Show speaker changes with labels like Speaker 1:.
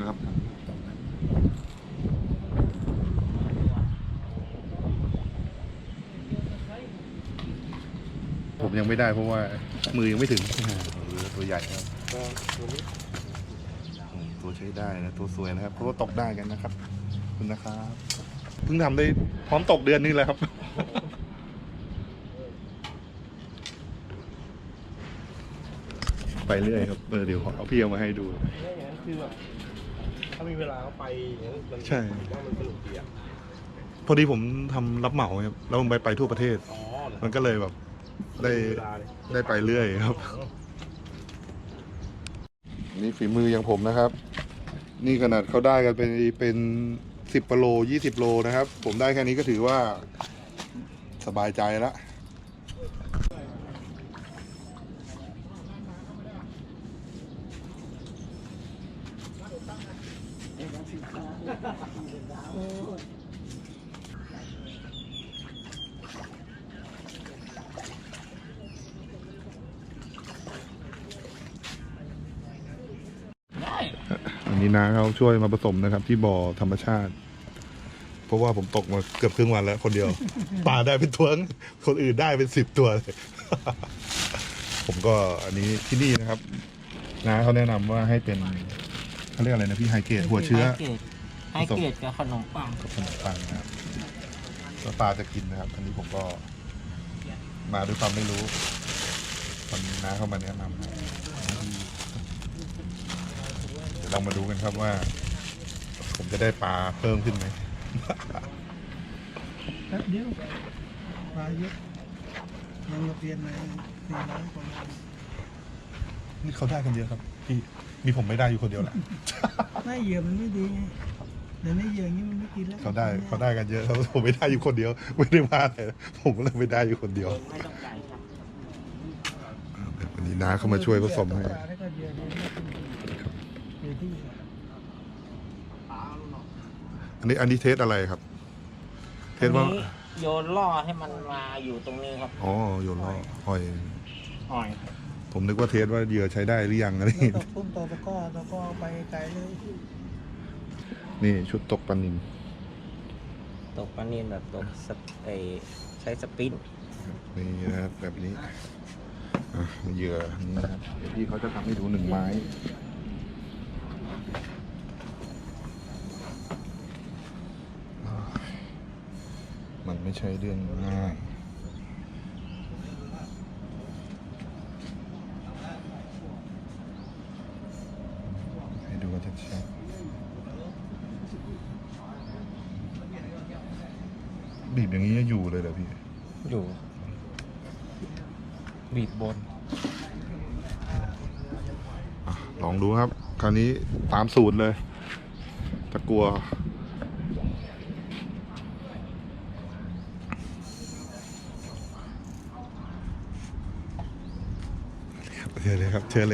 Speaker 1: นะครับผมยังไม่ได้เพราะว่ามือยังไม่ถึงเรือตัวใหญ่ครับ
Speaker 2: ก็ตัวนี้
Speaker 1: อืมตัวใช้ได้นะตัวสวยนะครับเพราะว่าตกได้กันนะครับขอบคุณนะครับเพิ่งทำได้พร้อมตกเดือนนึงแล้วครับไปเรื่อยครับเออเดี๋ยวเอาพี่เอามาให้ดู
Speaker 2: เนี่ยอย่างนั้นคือแบบ ถ้ามีเวลาก็ไปอย่างนั้นมัน
Speaker 1: ใช่
Speaker 2: ผมว่ามันสนุกดีอะ
Speaker 1: พอดีผมทำรับเหมาครับแล้วผมไปไปทั่วประเทศ
Speaker 2: อ๋อเหรอ
Speaker 1: มันก็เลยแบบได้
Speaker 2: มีเวลาเลย
Speaker 1: ได้ไปเรื่อยครับนี่ฝีมืออย่างผมนะครับ นี่ขนาดเขาได้กันเป็นเป็นสิบโลยี่สิบโลนะครับ ผมได้แค่นี้ก็ถือว่าสบายใจแล้ว อันนี้นาเขาช่วยมาผสมนะครับ ที่บ่อธรรมชาติ เพราะว่าผมตกมาเกือบครึ่งวันแล้ว คนเดียวปลาได้เป็นตัวคนอื่นได้เป็นสิบตัวเลย ผมก็อันนี้ที่นี่นะครับน้าเขาแนะนำว่าให้เป็น เขาเรียกอะไรนะพี่ไฮเกรดหัวเชื้อ
Speaker 3: ไฮเกรดไฮเกรดกับขนมปัง
Speaker 1: กับขนมปังนะครับแล้วปลาจะกินนะครับ อันนี้ผมก็มาด้วยความไม่รู้คนน้าเข้ามาแนะนำนะครับเดี๋ยวเรามาดูกันครับว่า ผมจะได้ปลาเพิ่มขึ้นไหม
Speaker 4: แป๊บเดียวปลาเยอะยังมาเปลี่ยนมาสี่ร้อยกว่า
Speaker 1: นี่ เขาได้กันเยอะครับพี่มีผมไม่ได้อยู่คนเดียวแหละ
Speaker 4: ไม่เหยื่อมันไม่ดีไงเดี๋ยวนี้เหยื่ออย่างนี้มันไม่กินแล้ว
Speaker 1: เขาได้เขาได้กันเยอะครับผมไม่ได้อยู่คนเดียวไม่ได้มาเลยผมก็เลยไม่ได้อยู่คนเดียว
Speaker 3: ไม่ต้องจ่ายครับ
Speaker 1: วันนี้น้าเข้ามาช่วยผสมให้
Speaker 4: ปลาแล้วก็เหยื่อเดียวไม่กินเหยื่อที่
Speaker 1: อันนี้อันนี้เทสอะไรครับ เทสว่า
Speaker 3: อันนี้โยนล่อให้มันมาอยู่ตรงนี้ครับ
Speaker 1: อ๋อโยนล้อหอย
Speaker 3: หอย
Speaker 1: ผมนึกว่าเทสว่าเหยื่อใช้ได้หรือยังอะไร
Speaker 4: ตกตุ้มตกตะก้อตะก้อไปไกลเลย
Speaker 1: นี่ชุดตกปลานิน
Speaker 3: ตกปลานินแบบตกสปเอยใช้สปิน
Speaker 1: นี่นะครับแบบนี้อะเหยื่อนี่นะครับเดี๋ยวพี่เขาจะทำให้ดูหนึ่งไม้อ่ามันไม่ใช่เรื่องง่าย ให้ดูกันชัดๆ บีบอย่างนี้จะอยู่เลยเหรอพี่
Speaker 3: อยู่ บีบบน
Speaker 1: อะลองดูครับ คราวนี้ตามสูตรเลย ตะกัว เชิญเลยครับ เชิญเลย